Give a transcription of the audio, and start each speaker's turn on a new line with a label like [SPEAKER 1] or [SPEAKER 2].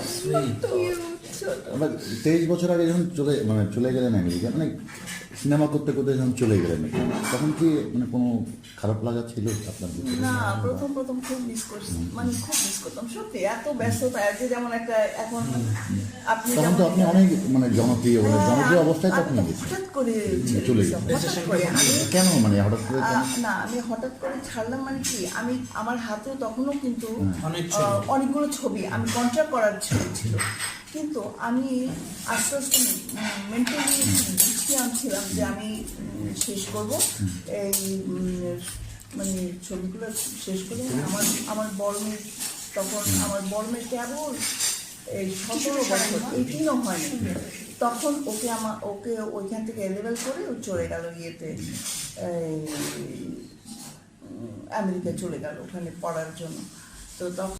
[SPEAKER 1] sweet. আবার তেইশ বছর আগে যখন চলে মানে চলে গেলেন আমেরিকা মানে সিনেমা করতে করতে যখন চলে গেলেন তখন কি মানে কোনো খারাপ লাগা ছিল আপনার?
[SPEAKER 2] না প্রথম প্রথম খুব মিস করছি মানে খুব মিস করতাম সত্যি এত ব্যস্ততা যে যেমন একটা এখন আপনি
[SPEAKER 1] তখন তো আপনি অনেক মানে জনপ্রিয় বলে
[SPEAKER 2] হ্যাঁ,
[SPEAKER 1] জনপ্রিয় অবস্থায় তখন
[SPEAKER 2] হঠাৎ করে
[SPEAKER 1] চলে
[SPEAKER 2] করে আমি
[SPEAKER 1] কেন মানে হঠাৎ করে
[SPEAKER 2] না আমি হঠাৎ করে ছাড়লাম মানে কি আমি আমার হাতেও তখনও কিন্তু
[SPEAKER 3] ছবি।
[SPEAKER 2] অনেকগুলো ছবি আমি কন্ট্রাক্ট করার ছবি ছিল। কিন্তু আমি আস্তে আস্তে মেন্টালি গুছিয়ে আনছিলাম যে আমি শেষ করব। এই মানে ছবিগুলো শেষ করে আমার আমার বড় মেয়ে তখন আমার বড় মেয়ে কেবল এই সতেরো বছর এইটিনও হয়নি। তখন ওকে আমার ওকে ওইখান থেকে লেভেল করে ও চলে গেল ইয়েতে আমেরিকা চলে গেল ওখানে পড়ার জন্য। তো তখন